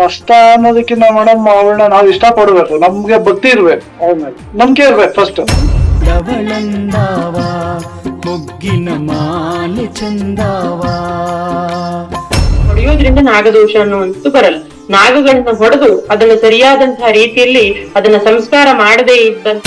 ಕಷ್ಟ ಅನ್ನೋದಕ್ಕಿಂತ ಮೇಡಮ್ ಅವಳನ್ನ ನಾವು ಇಷ್ಟ ಪಡ್ಬೇಕು ನಮ್ಗೆ ಭಕ್ತಿ ಇರ್ಬೇಕು. ಅವಳ ಮೇಲೆ ನಂಬಿಕೆ ಇರ್ಬೇಕು ಫಸ್ಟ್ ಧವಳಂದಾವ ಮೊಗ್ಗಿನ ಮಾಲೆ ಚಂದಾವ? ಹೊಡೆಯೋದ್ರಿಂದ ನಾಗದೋಷ ಅನ್ನುವಂಥದ್ದು ಬರಲ್ಲ. ನಾಗಗಳನ್ನ ಹೊಡೆದು ಅದನ್ನ ಸರಿಯಾದಂತಹ ರೀತಿಯಲ್ಲಿ ಅದನ್ನ ಸಂಸ್ಕಾರ ಮಾಡದೇ ಇದ್ದಂತ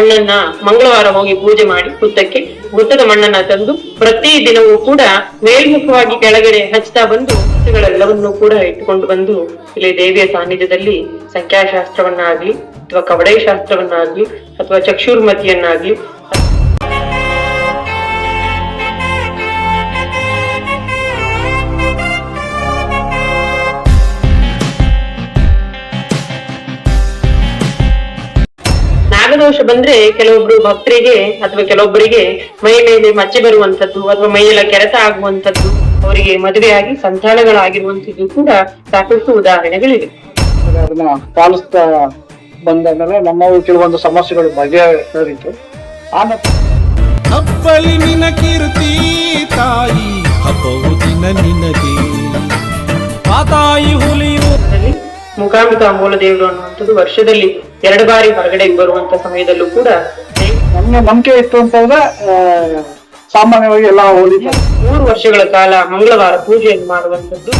ಮಣ್ಣನ್ನ ಮಂಗಳವಾರ ಹೋಗಿ ಪೂಜೆ ಮಾಡಿ ಹುತ್ತಕ್ಕೆ ಹುತ್ತದ ಮಣ್ಣನ್ನ ತಂದು ಪ್ರತಿ ದಿನವೂ ಕೂಡ ಮೇಲ್ಮುಖವಾಗಿ ಕೆಳಗಡೆ ಹಚ್ತಾ ಬಂದು ಹುತ್ತಗಳೆಲ್ಲವನ್ನೂ ಕೂಡ ಇಟ್ಟುಕೊಂಡು ಬಂದು ಇಲ್ಲಿ ದೇವಿಯ ಸಾನ್ನಿಧ್ಯದಲ್ಲಿ ಸಂಖ್ಯಾಶಾಸ್ತ್ರವನ್ನಾಗ್ಲಿ ಅಥವಾ ಕವಡೆ ಶಾಸ್ತ್ರವನ್ನಾಗ್ಲಿ ಅಥವಾ ಚಕ್ಷುರ್ಮತಿಯನ್ನಾಗ್ಲಿ ನಾಗದೋಷ ಬಂದ್ರೆ ಕೆಲವೊಬ್ರು ಭಕ್ತರಿಗೆ ಅಥವಾ ಕೆಲವೊಬ್ಬರಿಗೆ ಮೈ ಮೇಲೆ ಮಚ್ಚೆ ಬರುವಂತದ್ದು ಅಥವಾ ಮೈಯೆಲ್ಲ ಕೆರೆತ ಆಗುವಂತದ್ದು ಅವರಿಗೆ ಮದುವೆಯಾಗಿ ಸಂತಾನಗಳಾಗಿರುವಂತದ್ದು ಕೂಡ ಸಾಕಷ್ಟು ಉದಾಹರಣೆಗಳಿವೆ. ಅದನ್ನ ಪಾಲಿಸ್ತಾ ಬಂದ ಮೇಲೆ ನಮ್ಮ ಕೆಲವೊಂದು ಸಮಸ್ಯೆಗಳು ಬಗೆಹರಿತು. ಹಬ್ಬಲಿ ನಿನ ಕೀರ್ತಿ ತಾಯಿ ಹಬ್ಬವು ದಿನ ನಿನಗೆ. ಆ ತಾಯಿ ಮೂಕಾಂಬಿಕಾ ಮೂಲದೇವರು ಅನ್ನುವಂಥದ್ದು ವರ್ಷದಲ್ಲಿ ಎರಡು ಬಾರಿ ಹೊರಗಡೆ ಬರುವಂತ ಸಮಯದಲ್ಲೂ ಕೂಡ ನಮ್ಮ ನಂಬಿಕೆ ಇತ್ತು ಅಂತಂದ್ರೆ ಸಾಮಾನ್ಯವಾಗಿ ಎಲ್ಲ ಮೂರು ವರ್ಷಗಳ ಕಾಲ ಮಂಗಳವಾರ ಪೂಜೆಯನ್ನು ಮಾಡುವಂತದ್ದು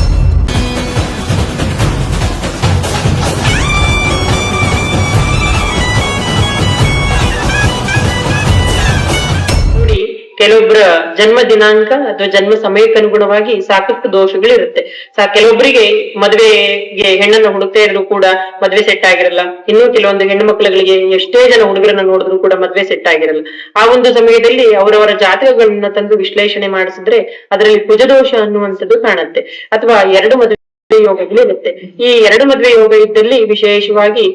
ಕೆಲವೊಬ್ಬರ ಜನ್ಮ ದಿನಾಂಕ ಅಥವಾ ಜನ್ಮ ಸಮಯಕ್ಕೆ ಅನುಗುಣವಾಗಿ ಸಾಕಷ್ಟು ದೋಷಗಳಿರುತ್ತೆ. ಸಾ ಕೆಲವೊಬ್ಬರಿಗೆ ಮದುವೆಗೆ ಹೆಣ್ಣನ್ನ ಹುಡುಕ್ತಾ ಇದ್ರು ಕೂಡ ಮದ್ವೆ ಸೆಟ್ ಆಗಿರಲ್ಲ. ಇನ್ನು ಕೆಲವೊಂದು ಹೆಣ್ಣು ಮಕ್ಕಳುಗಳಿಗೆ ಎಷ್ಟೇ ಜನ ಹುಡುಗರನ್ನ ನೋಡಿದ್ರು ಕೂಡ ಮದ್ವೆ ಸೆಟ್ ಆಗಿರಲ್ಲ. ಆ ಒಂದು ಸಮಯದಲ್ಲಿ ಅವರವರ ಜಾತಕಗಳನ್ನ ತಂದು ವಿಶ್ಲೇಷಣೆ ಮಾಡಿಸಿದ್ರೆ ಅದರಲ್ಲಿ ಕುಜದೋಷ ಅನ್ನುವಂಥದ್ದು ಕಾಣುತ್ತೆ. ಅಥವಾ ಎರಡು ಮದುವೆ ಯೋಗಗಳಿರುತ್ತೆ ಈ ಎರಡು ಮದ್ವೆ ಯೋಗ ಇದ್ದಲ್ಲಿ ವಿಶೇಷವಾಗಿ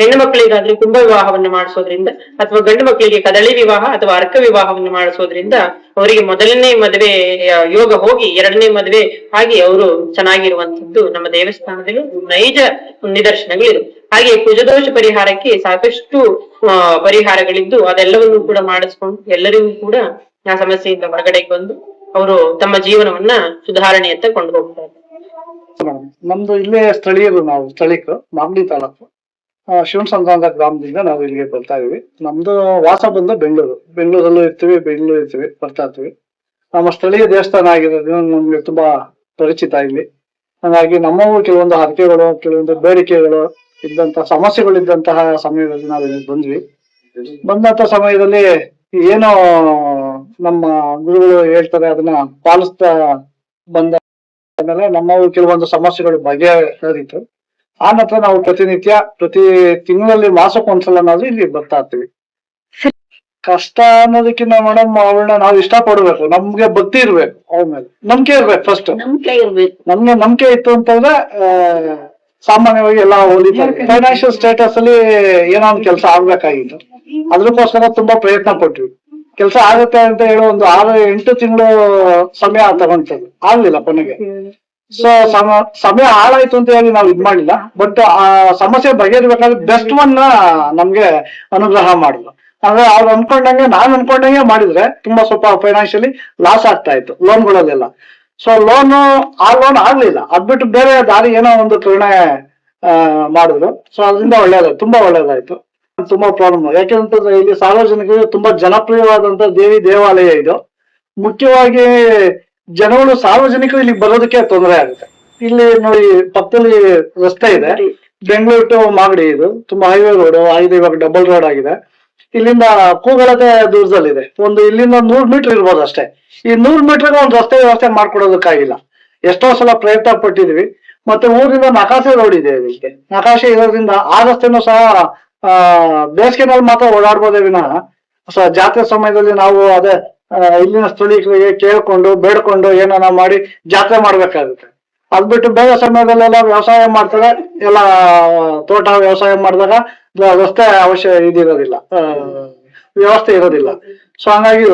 ಹೆಣ್ಣು ಮಕ್ಕಳಿಗಾದ್ರೆ ಕುಂಭ ವಿವಾಹವನ್ನು ಮಾಡಿಸೋದ್ರಿಂದ ಅಥವಾ ಗಂಡು ಮಕ್ಕಳಿಗೆ ಕದಳಿ ವಿವಾಹ ಅಥವಾ ಅರ್ಕ ವಿವಾಹವನ್ನು ಮಾಡಿಸೋದ್ರಿಂದ ಅವರಿಗೆ ಮೊದಲನೇ ಮದುವೆ ಯೋಗ ಹೋಗಿ ಎರಡನೇ ಮದುವೆ ಆಗಿ ಅವರು ಚೆನ್ನಾಗಿರುವಂತದ್ದು ನಮ್ಮ ದೇವಸ್ಥಾನದಲ್ಲಿ ನೈಜ ನಿದರ್ಶನಗಳಿರು. ಹಾಗೆ ಕುಜದೋಷ ಪರಿಹಾರಕ್ಕೆ ಸಾಕಷ್ಟು ಪರಿಹಾರಗಳಿದ್ದು ಅದೆಲ್ಲವನ್ನು ಕೂಡ ಮಾಡಿಸ್ಕೊಂಡು ಎಲ್ಲರಿಗೂ ಕೂಡ ಆ ಸಮಸ್ಯೆಯಿಂದ ಹೊರಗಡೆ ಬಂದು ಅವರು ತಮ್ಮ ಜೀವನವನ್ನ ಸುಧಾರಣೆಯತ್ತ ಕೊಂಡು ಹೋಗ್ತಾರೆ ನಮ್ದು ಇಲ್ಲೇ ಸ್ಥಳೀಯರು ನಾವು ಸ್ಥಳೀಕರು ಮಾಗಡಿ ತಾಲೂಕು. ಶಿವಸಂಗಾಂಗ ಗ್ರಾಮದಿಂದ ನಾವು ಇಲ್ಲಿಗೆ ಬರ್ತಾ ಇದೀವಿ ನಮ್ದು ವಾಸ ಬಂದು ಬೆಂಗಳೂರು. ಬೆಂಗಳೂರಲ್ಲೂ ಇರ್ತೀವಿ, ಬೆಂಗಳೂರು ಇರ್ತೀವಿ, ಬರ್ತಾ ಇರ್ತೀವಿ. ನಮ್ಮ ಸ್ಥಳೀಯ ದೇವಸ್ಥಾನ ಆಗಿರೋದ್ರಿಂದ ನಮ್ಗೆ ತುಂಬಾ ಪರಿಚಿತ ಇಲ್ಲಿ. ಹಾಗಾಗಿ ನಮ್ಮವು ಕೆಲವೊಂದು ಹರಕೆಗಳು ಕೆಲವೊಂದು ಬೇಡಿಕೆಗಳು, ಇದ್ದಂತ ಸಮಸ್ಯೆಗಳಿದ್ದಂತಹ ಸಮಯದಲ್ಲಿ ನಾವು ಇಲ್ಲಿ ಬಂದ್ವಿ. ಬಂದಂತ ಸಮಯದಲ್ಲಿ ಏನೋ ನಮ್ಮ ಗುರುಗಳು ಹೇಳ್ತಾರೆ, ಅದನ್ನ ಪಾಲಿಸ್ತಾ ಬಂದ ಆಮೇಲೆ ನಮ್ಮ ಕೆಲವೊಂದು ಸಮಸ್ಯೆಗಳು ಬಗೆಹರಿತು. ಆ ನಂತರ ನಾವು ಪ್ರತಿನಿತ್ಯ ಪ್ರತಿ ತಿಂಗಳಲ್ಲಿ ಮಾಸಕ್ಕೊಂದ್ಸಲ ನಾವು ಇಲ್ಲಿ ಬರ್ತಾ ಇರ್ತೀವಿ. ಕಷ್ಟ ಅನ್ನೋದಕ್ಕಿಂತ ಮೇಡಮ್ ಅವಳನ್ನ ನಾವು ಇಷ್ಟ ಪಡ್ಬೇಕು ನಮ್ಗೆ ಭಕ್ತಿ ಇರ್ಬೇಕು ಅವಳ ಮೇಲೆ. ನಂಬಿಕೆ ಇರ್ಬೇಕು ಫಸ್ಟ್ ನಂಬಿಕೆ ಇರ್ಬೇಕು. ನಮ್ಗೆ ನಂಬಿಕೆ ಇತ್ತು ಅಂತಂದ್ರೆ ಸಾಮಾನ್ಯವಾಗಿ ಎಲ್ಲ ಹೋಲಿತಾರೆ. ಫೈನಾನ್ಷಿಯಲ್ ಸ್ಟೇಟಸ್ ಅಲ್ಲಿ ಏನೋ ಒಂದು ಕೆಲಸ ಆಗ್ಬೇಕಾಗಿತ್ತು. ಅದಕ್ಕೋಸ್ಕರ ತುಂಬಾ ಪ್ರಯತ್ನ ಪಟ್ವಿ. ಕೆಲಸ ಆಗುತ್ತೆ ಅಂತ ಹೇಳೋ ಒಂದು ಆರು ಎಂಟು ತಿಂಗಳು ಸಮಯ ತಗೊಂತದ್ದು. ಆಗ್ಲಿಲ್ಲ ಕೊನೆಗೆ. ಸೊ ಸಮ ಸಮಯ ಹಾಳಾಯ್ತು ಅಂತ ಹೇಳಿ ನಾವು ಇದ್ ಮಾಡಿಲ್ಲ. ಬಟ್ ಆ ಸಮಸ್ಯೆ ಬಗೆಹರಿಬೇಕಾದ್ರೆ ಬೆಸ್ಟ್ ಒನ್ ನಮ್ಗೆ ಅನುಗ್ರಹ ಮಾಡಿದ್ರು ಅಂದ್ರೆ ಅವ್ರು ಅನ್ಕೊಂಡಂಗೆ ನಾನ್ ಅನ್ಕೊಂಡಂಗೆ ಮಾಡಿದ್ರೆ ತುಂಬಾ ಸ್ವಲ್ಪ ಫೈನಾನ್ಷಿಯಲಿ ಲಾಸ್ ಆಗ್ತಾ ಇತ್ತು ಲೋನ್ಗಳಲ್ಲೆಲ್ಲ ಸೊ ಲೋನ್ ಆ ಲೋನ್ ಆಗ್ಲಿಲ್ಲ. ಅದ್ಬಿಟ್ಟು ಬೇರೆ ದಾರಿ ಏನೋ ಒಂದು ಆ, ಮಾಡಿದ್ರು. ಸೊ ಅದರಿಂದ ಒಳ್ಳೇದಾಯ್ತು ತುಂಬಾ ಒಳ್ಳೇದಾಯ್ತು. ತುಂಬಾ ಪ್ರಾಬ್ಲಮ್ ಯಾಕೆಂತಂದ್ರೆ ಇಲ್ಲಿ ಸಾರ್ವಜನಿಕರಿಗೆ ತುಂಬಾ ಜನಪ್ರಿಯವಾದಂತ ದೇವಿ ದೇವಾಲಯ ಇದು. ಮುಖ್ಯವಾಗಿ ಜನಗಳು ಸಾರ್ವಜನಿಕರು ಇಲ್ಲಿ ಬರೋದಕ್ಕೆ ತೊಂದರೆ ಆಗುತ್ತೆ. ಇಲ್ಲಿ ನೋಡಿ ಪಕ್ಕದಲ್ಲಿ ರಸ್ತೆ ಇದೆ. ಬೆಂಗಳೂರು ಟು ಮಾಗಡಿ ಇದು. ತುಂಬಾ ಹೈವೇ ರೋಡ್ ಆಗಿದೆ ಇವಾಗ ಡಬಲ್ ರೋಡ್ ಆಗಿದೆ. ಇಲ್ಲಿಂದ ಕೂಗಳತೆ ದೂರದಲ್ಲಿದೆ. ಒಂದು ಇಲ್ಲಿಂದ ನೂರ್ ಮೀಟರ್ ಇರ್ಬೋದು ಅಷ್ಟೇ. ಈ ನೂರ್ ಮೀಟರ್ಗೆ ಒಂದು ರಸ್ತೆ ವ್ಯವಸ್ಥೆ ಮಾಡ್ಕೊಡೋದಕ್ಕಾಗಿಲ್ಲ. ಎಷ್ಟೋ ಸಲ ಪ್ರಯತ್ನ ಪಟ್ಟಿದೀವಿ ಮತ್ತೆ ಊರಿಂದ ನಕಾಸೆ ರೋಡ್ ಇದೆ ಇದಕ್ಕೆ ನಕಾಶೆ ಇರೋದ್ರಿಂದ ಆ ರಸ್ತೆನೂ ಸಹ ಆ, ಬೇಸಿಗೆನಲ್ಲಿ ಮಾತ್ರ ಓಡಾಡ್ಬೋದೇ ವಿನಃ ಜಾತ್ರೆ ಸಮಯದಲ್ಲಿ ನಾವು ಅದೇ ಇಲ್ಲಿನ ಸ್ಥಳೀಯರಿಗೆ ಕೇಳ್ಕೊಂಡು, ಬೇಡ್ಕೊಂಡು ಏನಾನ ಮಾಡಿ ಜಾತ್ರೆ ಮಾಡ್ಬೇಕಾಗುತ್ತೆ. ಅದ್ ಬಿಟ್ಟು ಬೇರೆ ಸಮಯದಲ್ಲೆಲ್ಲ ವ್ಯವಸಾಯ ಮಾಡ್ತಾರೆ, ಎಲ್ಲ ತೋಟ ವ್ಯವಸಾಯ ಮಾಡಿದಾಗ ರಸ್ತೆ ಅವಶ್ಯ ಇದಿರೋದಿಲ್ಲ. ವ್ಯವಸ್ಥೆ ಇರೋದಿಲ್ಲ. ಸೊ ಹಂಗಾಗಿ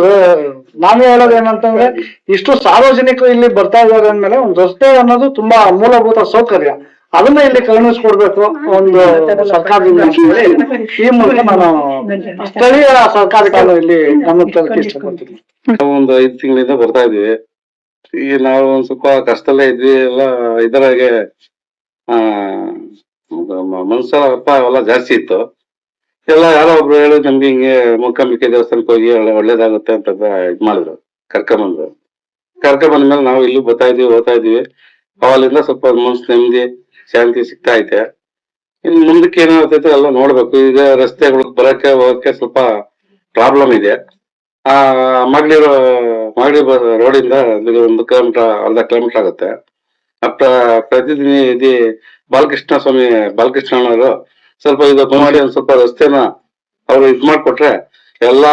ನಾನು ಹೇಳೋದು ಏನಂತಂದ್ರೆ, ಇಷ್ಟು ಸಾರ್ವಜನಿಕರು ಇಲ್ಲಿ ಬರ್ತಾ ಇದ್ದಾರೆ ಅಂದ್ಮೇಲೆ ಒಂದು ರಸ್ತೆ ಅನ್ನೋದು ತುಂಬಾ ಮೂಲಭೂತ ಸೌಕರ್ಯ. ಅದನ್ನ ಇಲ್ಲಿ ಕರುಣಿಸ್ಕೊಡ್ಬೇಕು ಒಂದು ಸರ್ಕಾರದಿಂದ ಅಂತ ಹೇಳಿ ಈ ಮೂಲಕ ನಾನು ಸ್ಥಳೀಯ ಸರ್ಕಾರಕ್ಕೆ ಇಲ್ಲಿ ಗಮನ ತರಕ್ಕೆ ಇಷ್ಟಪಡ್ತೀನಿ. ಒಂದು ಐದು ತಿಂಗಳಿಂದ ಬರ್ತಾ ಇದೀವಿ ಈಗ ನಾವು ಒಂದ್ ಸ್ವಲ್ಪ ಕಷ್ಟಲ್ಲೇ ಇದ್ವಿ ಎಲ್ಲ ಇದರಾಗೆ ಆ ಮನ್ಸರ ಅಪ್ಪ ಎಲ್ಲ ಜಾಸ್ತಿ ಇತ್ತು. ಎಲ್ಲ ಯಾರೋ ಒಬ್ರು ಹೇಳಿ ನಮ್ಗೆ ಹಿಂಗೆ ಮೂಕಾಂಬಿಕೆ ದೇವಸ್ಥಾನಕ್ಕೆ ಹೋಗಿ ಒಳ್ಳೆ ಒಳ್ಳೇದಾಗುತ್ತೆ ಅಂತ ಇದ್ ಮಾಡಿದ್ರು ಕರ್ಕೊಂಬಂದ್ರು. ಕರ್ಕೊಂಬಂದ್ಮೇಲೆ ನಾವು ಇಲ್ಲಿ ಬರ್ತಾ ಇದೀವಿ ಓದ್ತಾ ಇದೀವಿ ಅವಾಗಿಂದ ಸ್ವಲ್ಪ ಮನ್ಸು ನೆಮ್ಮದಿ ಶಾಂತಿ ಸಿಗ್ತಾ ಐತೆ ಇನ್ ಮುಂದಕ್ಕೆ ಏನಾಗ್ತೈತೆ ಎಲ್ಲ ನೋಡ್ಬೇಕು. ಈಗ ರಸ್ತೆಗಳು ಬರಕ್ಕೆ ಹೋಗಕ್ಕೆ ಸ್ವಲ್ಪ ಪ್ರಾಬ್ಲಮ್ ಇದೆ. ಆ ಮಾಗಲಿ ಮಗಳಿ ರೋಡಿಂದ ಇಂದ ಒಂದು ಕಿಲೋಮೀಟರ್ ಅರ್ಧ ಕಿಲೋಮೀಟರ್ ಆಗುತ್ತೆ. ಅಪ್ಪ ಪ್ರ- ಪ್ರತಿದಿನ ಇದು ಬಾಲಕೃಷ್ಣ ಸ್ವಾಮಿ, ಬಾಲಕೃಷ್ಣ ಅಣ್ಣವರು ಸ್ವಲ್ಪ ಇದು ಮಾಡಿ ಒಂದ್ ಸ್ವಲ್ಪ ರಸ್ತೆನ ಅವ್ರು ಇದ್ ಮಾಡ್ಕೊಟ್ರೆ ಎಲ್ಲಾ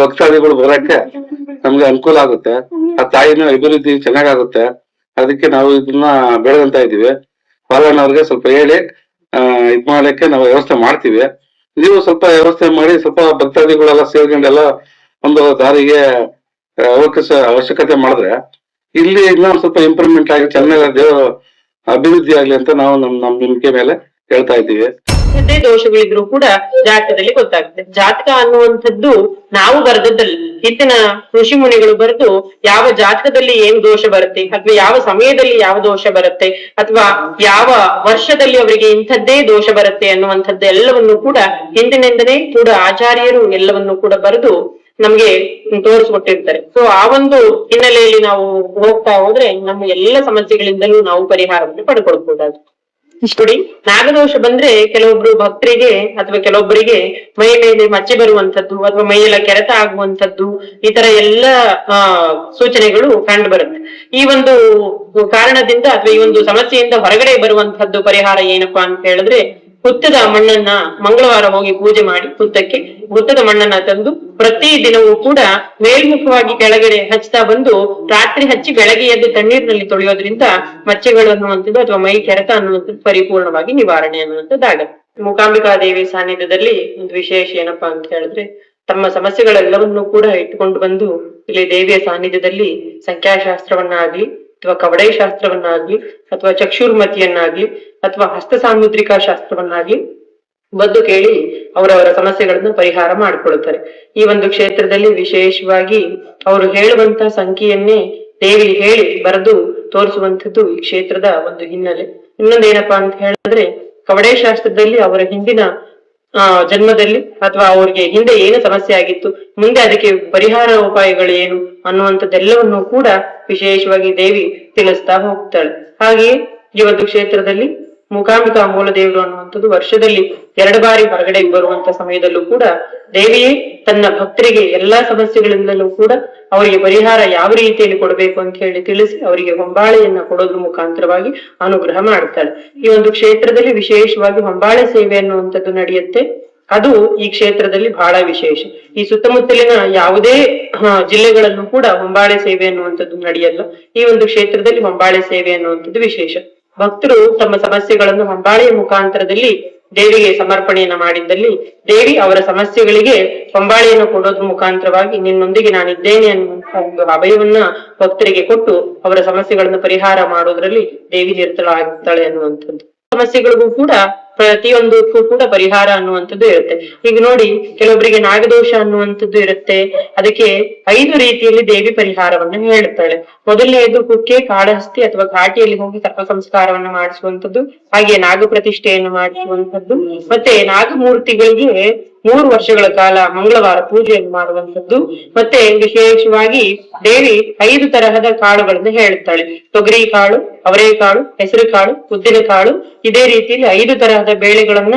ಭಕ್ತಾದಿಗಳು ಬರಕ್ಕೆ ನಮ್ಗೆ ಅನುಕೂಲ ಆಗುತ್ತೆ. ಆ ತಾಯಿನ ಅಭಿವೃದ್ಧಿ ಚೆನ್ನಾಗಾಗುತ್ತೆ. ಅದಕ್ಕೆ ನಾವು ಇದನ್ನ ಬೆಳೆದಂತ ಇದೀವಿ ಪಾಲಣ್ಣವ್ರಿಗೆ ಸ್ವಲ್ಪ ಹೇಳಿ ಇದ್ ಮಾಡಕ್ಕೆ ನಾವು ವ್ಯವಸ್ಥೆ ಮಾಡ್ತೀವಿ. ನೀವು ಸ್ವಲ್ಪ ವ್ಯವಸ್ಥೆ ಮಾಡಿ, ಸ್ವಲ್ಪ ಭಕ್ತಾದಿಗಳೆಲ್ಲ ಸೇರ್ಕೊಂಡೆಲ್ಲ ಒಂದು ದಾರಿಗೆ ಅವಕಾಶ, ಅವಶ್ಯಕತೆ ಮಾಡಿದ್ರೆ, ಇಲ್ಲಿ ಇನ್ನೊಂದು ಸ್ವಲ್ಪ ಇಂಪ್ರೂವ್ಮೆಂಟ್ ಆಗಿ, ಚೆನ್ನಾಗಿ ದೇವರು ಅಭಿವೃದ್ಧಿ ಆಗ್ಲಿ ಅಂತ ನಾವು ನಮ್ ನಮ್ ನಂಬಿಕೆ ಮೇಲೆ ಹೇಳ್ತಾ ಇದ್ದೀವಿ. ಇಂಥದ್ದೇ ದೋಷಗಳಿದ್ರು ಕೂಡ ಜಾತಕದಲ್ಲಿ ಗೊತ್ತಾಗುತ್ತೆ. ಜಾತಕ ಅನ್ನುವಂಥದ್ದು ನಾವು ಬರೆದದ್ದಲ್ಲ. ಹಿಂದಿನ ಋಷಿ ಮುನಿಗಳು ಬರೆದು ಯಾವ ಜಾತಕದಲ್ಲಿ ಏನ್ ದೋಷ ಬರುತ್ತೆ, ಅಥವಾ ಯಾವ ಸಮಯದಲ್ಲಿ ಯಾವ ದೋಷ ಬರುತ್ತೆ, ಅಥವಾ ಯಾವ ವರ್ಷದಲ್ಲಿ ಅವರಿಗೆ ಇಂಥದ್ದೇ ದೋಷ ಬರುತ್ತೆ ಅನ್ನುವಂಥದ್ದು ಎಲ್ಲವನ್ನು ಕೂಡ ಹಿಂದಿನಿಂದನೇ ಕೂಡ ಆಚಾರ್ಯರು ಎಲ್ಲವನ್ನು ಕೂಡ ಬರೆದು ನಮ್ಗೆ ತೋರಿಸ್ಕೊಟ್ಟಿರ್ತಾರೆ. ಸೊ ಆ ಒಂದು ಹಿನ್ನೆಲೆಯಲ್ಲಿ ನಾವು ಹೋಗ್ತಾ ಹೋದ್ರೆ ನಮ್ಮ ಎಲ್ಲ ಸಮಸ್ಯೆಗಳಿಂದಲೂ ನಾವು ಪರಿಹಾರವನ್ನು ಪಡ್ಕೊಳ್ಬಹುದಾಗುತ್ತೆ ನೋಡಿ, ನಾಗದೋಷ ಬಂದ್ರೆ ಕೆಲವೊಬ್ರು ಭಕ್ತರಿಗೆ ಅಥವಾ ಕೆಲವೊಬ್ಬರಿಗೆ ಮೈ ಮೇಲೆ ಮಚ್ಚೆ ಬರುವಂತದ್ದು ಅಥವಾ ಮೈಯೆಲ್ಲ ಕೆರೆತ ಆಗುವಂತದ್ದು ಈ ತರ ಎಲ್ಲ, ಆ, ಸೂಚನೆಗಳು ಕಂಡು ಬರುತ್ತೆ. ಈ ಒಂದು ಕಾರಣದಿಂದ ಅಥವಾ ಈ ಒಂದು ಸಮಸ್ಯೆಯಿಂದ ಹೊರಗಡೆ ಬರುವಂತದ್ದು ಪರಿಹಾರ ಏನಪ್ಪಾ ಅಂತ ಹೇಳಿದ್ರೆ ಹುತ್ತದ ಮಣ್ಣನ್ನ ಮಂಗಳವಾರ ಹೋಗಿ ಪೂಜೆ ಮಾಡಿ ಹುತ್ತಕ್ಕೆ ಹುತ್ತದ ಮಣ್ಣನ್ನ ತಂದು ಪ್ರತಿ ದಿನವೂ ಕೂಡ ಮೇಲ್ಮುಖವಾಗಿ ಕೆಳಗಡೆ ಹಚ್ತಾ ಬಂದು ರಾತ್ರಿ ಹಚ್ಚಿ ಬೆಳಗ್ಗೆ ಎದ್ದು ತಣ್ಣೀರಿನಲ್ಲಿ ತೊಳೆಯೋದ್ರಿಂದ ಮಚ್ಚೆಗಳು ಅನ್ನುವಂಥದ್ದು ಅಥವಾ ಮೈ ಕೆರೆತ ಅನ್ನುವಂಥದ್ದು ಪರಿಪೂರ್ಣವಾಗಿ ನಿವಾರಣೆ ಅನ್ನುವಂಥದ್ದಾಗತ್ತೆ. ಮೂಕಾಂಬಿಕಾ ದೇವಿ ಸಾನ್ನಿಧ್ಯದಲ್ಲಿ ಒಂದು ವಿಶೇಷ ಏನಪ್ಪಾ ಅಂತ ಹೇಳಿದ್ರೆ ತಮ್ಮ ಸಮಸ್ಯೆಗಳೆಲ್ಲವನ್ನೂ ಕೂಡ ಇಟ್ಟುಕೊಂಡು ಬಂದು ಇಲ್ಲಿ ದೇವಿಯ ಸಾನ್ನಿಧ್ಯದಲ್ಲಿ ಸಂಖ್ಯಾಶಾಸ್ತ್ರವನ್ನಾಗ್ಲಿ ಅಥವಾ ಕವಡೆ ಶಾಸ್ತ್ರವನ್ನಾಗ್ಲಿ ಅಥವಾ ಚಕ್ಷುರ್ಮತಿಯನ್ನಾಗ್ಲಿ ಅಥವಾ ಹಸ್ತ ಸಾಮುದ್ರಿಕಾ ಶಾಸ್ತ್ರವನ್ನಾಗ್ಲಿ ಬಂದು ಕೇಳಿ ಅವರವರ ಸಮಸ್ಯೆಗಳನ್ನ ಪರಿಹಾರ ಮಾಡಿಕೊಳ್ಳುತ್ತಾರೆ ಈ ಒಂದು ಕ್ಷೇತ್ರದಲ್ಲಿ ವಿಶೇಷವಾಗಿ ಅವರು ಹೇಳುವಂತ ಸಂಖ್ಯೆಯನ್ನೇ ದೇವಿ ಹೇಳಿ ಬರೆದು ತೋರಿಸುವಂತದ್ದು ಈ ಕ್ಷೇತ್ರದ ಒಂದು ಹಿನ್ನೆಲೆ. ಇನ್ನೊಂದೇನಪ್ಪಾ ಅಂತ ಹೇಳಿದ್ರೆ ಕವಡೆ ಶಾಸ್ತ್ರದಲ್ಲಿ ಅವರ ಹಿಂದಿನ ಜನ್ಮದಲ್ಲಿ ಅಥವಾ ಅವರಿಗೆ ಹಿಂದೆ ಏನು ಸಮಸ್ಯೆ ಆಗಿತ್ತು, ಮುಂದೆ ಅದಕ್ಕೆ ಪರಿಹಾರ ಉಪಾಯಗಳು ಏನು ಅನ್ನುವಂಥದ್ದೆಲ್ಲವನ್ನು ಕೂಡ ವಿಶೇಷವಾಗಿ ದೇವಿ ತಿಳಿಸ್ತಾ ಹೋಗ್ತಾಳೆ. ಹಾಗೆಯೇ ಒಂದು ಕ್ಷೇತ್ರದಲ್ಲಿ ಮೂಕಾಂಬಿಕಾ ಅಮೂಲ ದೇವರು ಅನ್ನುವಂಥದ್ದು ವರ್ಷದಲ್ಲಿ ಎರಡು ಬಾರಿ ಹೊರಗಡೆ ಬರುವಂತ ಸಮಯದಲ್ಲೂ ಕೂಡ ದೇವಿಯೇ ತನ್ನ ಭಕ್ತರಿಗೆ ಎಲ್ಲಾ ಸಮಸ್ಯೆಗಳಿಂದಲೂ ಕೂಡ ಅವರಿಗೆ ಪರಿಹಾರ ಯಾವ ರೀತಿಯಲ್ಲಿ ಕೊಡಬೇಕು ಅಂತ ಹೇಳಿ ತಿಳಿಸಿ ಅವರಿಗೆ ಹೊಂಬಾಳೆಯನ್ನ ಕೊಡೋದ್ರ ಮುಖಾಂತರವಾಗಿ ಅನುಗ್ರಹ ಮಾಡ್ತಾಳೆ. ಈ ಒಂದು ಕ್ಷೇತ್ರದಲ್ಲಿ ವಿಶೇಷವಾಗಿ ಹೊಂಬಾಳೆ ಸೇವೆ ಅನ್ನುವಂಥದ್ದು ನಡೆಯುತ್ತೆ. ಅದು ಈ ಕ್ಷೇತ್ರದಲ್ಲಿ ಬಹಳ ವಿಶೇಷ. ಈ ಸುತ್ತಮುತ್ತಲಿನ ಯಾವುದೇ ಜಿಲ್ಲೆಗಳಲ್ಲೂ ಕೂಡ ಹೊಂಬಾಳೆ ಸೇವೆ ಅನ್ನುವಂಥದ್ದು ನಡೆಯಲ್ಲ. ಈ ಒಂದು ಕ್ಷೇತ್ರದಲ್ಲಿ ಹೊಂಬಾಳೆ ಸೇವೆ ಅನ್ನುವಂಥದ್ದು ವಿಶೇಷ. ಭಕ್ತರು ತಮ್ಮ ಸಮಸ್ಯೆಗಳನ್ನು ಹೊಂಬಾಳೆಯ ಮುಖಾಂತರದಲ್ಲಿ ದೇವಿಗೆ ಸಮರ್ಪಣೆಯನ್ನ ಮಾಡಿದ್ದಲ್ಲಿ ದೇವಿ ಅವರ ಸಮಸ್ಯೆಗಳಿಗೆ ಹೊಂಬಾಳೆಯನ್ನು ಕೊಡೋದ್ರ ಮುಖಾಂತರವಾಗಿ ನಿನ್ನೊಂದಿಗೆ ನಾನಿದ್ದೇನೆ ಅನ್ನುವಂತಹ ಒಂದು ಅಭಯವನ್ನ ಭಕ್ತರಿಗೆ ಕೊಟ್ಟು ಅವರ ಸಮಸ್ಯೆಗಳನ್ನು ಪರಿಹಾರ ಮಾಡೋದ್ರಲ್ಲಿ ದೇವಿ ನಿರತಳಾಗ್ತಾಳೆ ಅನ್ನುವಂಥದ್ದು. ಸಮಸ್ಯೆಗಳಿಗೂ ಕೂಡ ಪ್ರತಿಯೊಂದಕ್ಕೂ ಕೂಡ ಪರಿಹಾರ ಅನ್ನುವಂಥದ್ದು ಇರುತ್ತೆ. ಈಗ ನೋಡಿ ಕೆಲವೊಬ್ಬರಿಗೆ ನಾಗದೋಷ ಅನ್ನುವಂಥದ್ದು ಇರುತ್ತೆ. ಅದಕ್ಕೆ ಐದು ರೀತಿಯಲ್ಲಿ ದೇವಿ ಪರಿಹಾರವನ್ನು ಹೇಳುತ್ತಾಳೆ. ಮೊದಲನೆಯದು ಕುಕ್ಕೆ, ಕಾಡಹಸ್ತಿ ಅಥವಾ ಘಾಟಿಯಲ್ಲಿ ಹೋಗಿ ಸರ್ಪ ಸಂಸ್ಕಾರವನ್ನು ಮಾಡಿಸುವಂಥದ್ದು ಹಾಗೆ ನಾಗ ಪ್ರತಿಷ್ಠೆಯನ್ನು ಮಾಡಿಸುವಂತದ್ದು ಮತ್ತೆ ನಾಗಮೂರ್ತಿಗಳಿಗೆ ಮೂರು ವರ್ಷಗಳ ಕಾಲ ಮಂಗಳವಾರ ಪೂಜೆಯನ್ನು ಮಾಡುವಂತದ್ದು ಮತ್ತೆ ವಿಶೇಷವಾಗಿ ದೇವಿ ಐದು ತರಹದ ಕಾಳುಗಳನ್ನು ಹೇಳುತ್ತಾಳೆ. ತೊಗರಿ ಕಾಳು ಅವರೆಕಾಳು ಹೆಸರು ಕಾಳು, ಉದ್ದಿನ ಕಾಳು. ಇದೇ ರೀತಿಯಲ್ಲಿ ಐದು ತರಹದ ಬೇಳೆಗಳನ್ನ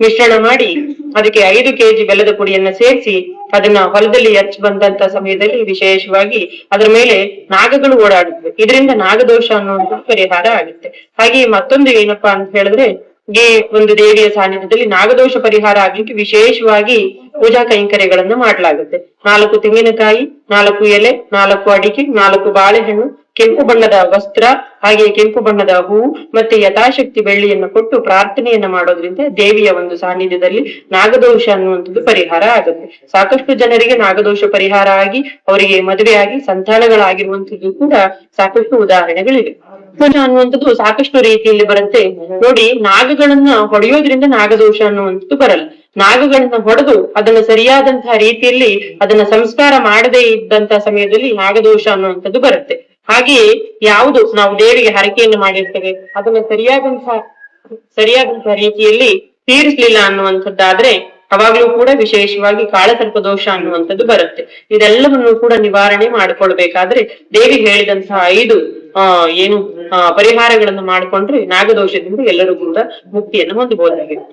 ಮಿಶ್ರಣ ಮಾಡಿ ಅದಕ್ಕೆ ಐದು ಕೆಜಿ ಬೆಲ್ಲದ ಪುಡಿಯನ್ನ ಸೇರಿಸಿ ಅದನ್ನ ಹೊಲದಲ್ಲಿ ಹಚ್ಚಿ ಬಂದಂತ ಸಮಯದಲ್ಲಿ ವಿಶೇಷವಾಗಿ ಅದರ ಮೇಲೆ ನಾಗಗಳು ಓಡಾಡುತ್ತವೆ. ಇದರಿಂದ ನಾಗದೋಷ ಅನ್ನುವಂಥ ಪರಿಹಾರ ಆಗುತ್ತೆ. ಹಾಗೆ ಮತ್ತೊಂದು ಏನಪ್ಪಾ ಅಂತ ಹೇಳಿದ್ರೆ ಈ ಒಂದು ದೇವಿಯ ಸಾನ್ನಿಧ್ಯದಲ್ಲಿ ನಾಗದೋಷ ಪರಿಹಾರ ಆಗ್ಲಿಕ್ಕೆ ವಿಶೇಷವಾಗಿ ಪೂಜಾ ಕೈಂಕರ್ಯಗಳನ್ನ ಮಾಡಲಾಗುತ್ತೆ. ನಾಲ್ಕು ತೆಂಗಿನಕಾಯಿ, ನಾಲ್ಕು ಎಲೆ, ನಾಲ್ಕು ಅಡಿಕೆ, ನಾಲ್ಕು ಬಾಳೆಹಣ್ಣು, ಕೆಂಪು ಬಣ್ಣದ ವಸ್ತ್ರ, ಹಾಗೆ ಕೆಂಪು ಬಣ್ಣದ ಹೂ ಮತ್ತೆ ಯಥಾಶಕ್ತಿ ಬೆಳ್ಳಿಯನ್ನು ಕೊಟ್ಟು ಪ್ರಾರ್ಥನೆಯನ್ನ ಮಾಡೋದ್ರಿಂದ ದೇವಿಯ ಒಂದು ಸಾನ್ನಿಧ್ಯದಲ್ಲಿ ನಾಗದೋಷ ಅನ್ನುವಂಥದ್ದು ಪರಿಹಾರ ಆಗುತ್ತೆ. ಸಾಕಷ್ಟು ಜನರಿಗೆ ನಾಗದೋಷ ಪರಿಹಾರ ಆಗಿ, ಅವರಿಗೆ ಮದುವೆ ಆಗಿ ಸಂತಾನಗಳಾಗಿರುವಂತದ್ದು ಕೂಡ ಸಾಕಷ್ಟು ಉದಾಹರಣೆಗಳಿವೆ. ದೋಷ ಅನ್ನುವಂಥದ್ದು ಸಾಕಷ್ಟು ರೀತಿಯಲ್ಲಿ ಬರುತ್ತೆ. ನೋಡಿ, ನಾಗಗಳನ್ನ ಹೊಡೆಯೋದ್ರಿಂದ ನಾಗದೋಷ ಅನ್ನುವಂಥದ್ದು ಬರಲ್ಲ. ನಾಗಗಳನ್ನ ಹೊಡೆದು ಅದನ್ನ ಸರಿಯಾದಂತಹ ರೀತಿಯಲ್ಲಿ ಅದನ್ನ ಸಂಸ್ಕಾರ ಮಾಡದೇ ಇದ್ದಂತ ಸಮಯದಲ್ಲಿ ನಾಗದೋಷ ಅನ್ನುವಂಥದ್ದು ಬರುತ್ತೆ. ಹಾಗೆಯೇ ಯಾವುದು ನಾವು ದೇವಿಗೆ ಹರಕೆಯನ್ನು ಮಾಡಿರ್ತೇವೆ, ಅದನ್ನ ಸರಿಯಾದಂತಹ ಸರಿಯಾದಂತಹ ರೀತಿಯಲ್ಲಿ ತೀರಿಸ್ಲಿಲ್ಲ ಅನ್ನುವಂಥದ್ದಾದ್ರೆ ಅವಾಗ್ಲೂ ಕೂಡ ವಿಶೇಷವಾಗಿ ಕಾಳಸರ್ಪ ದೋಷ ಅನ್ನುವಂಥದ್ದು ಬರುತ್ತೆ. ಇದೆಲ್ಲವನ್ನು ಕೂಡ ನಿವಾರಣೆ ಮಾಡಿಕೊಳ್ಬೇಕಾದ್ರೆ ದೇವಿ ಹೇಳಿದಂತಹ ಐದು ಆ ಏನು ಪರಿಹಾರಗಳನ್ನು ಮಾಡಿಕೊಂಡ್ರೆ ನಾಗದೋಷದಿಂದ ಎಲ್ಲರೂ ಕೂಡ ಮುಕ್ತಿಯನ್ನು ಹೊಂದಬಹುದಾಗಿದೆ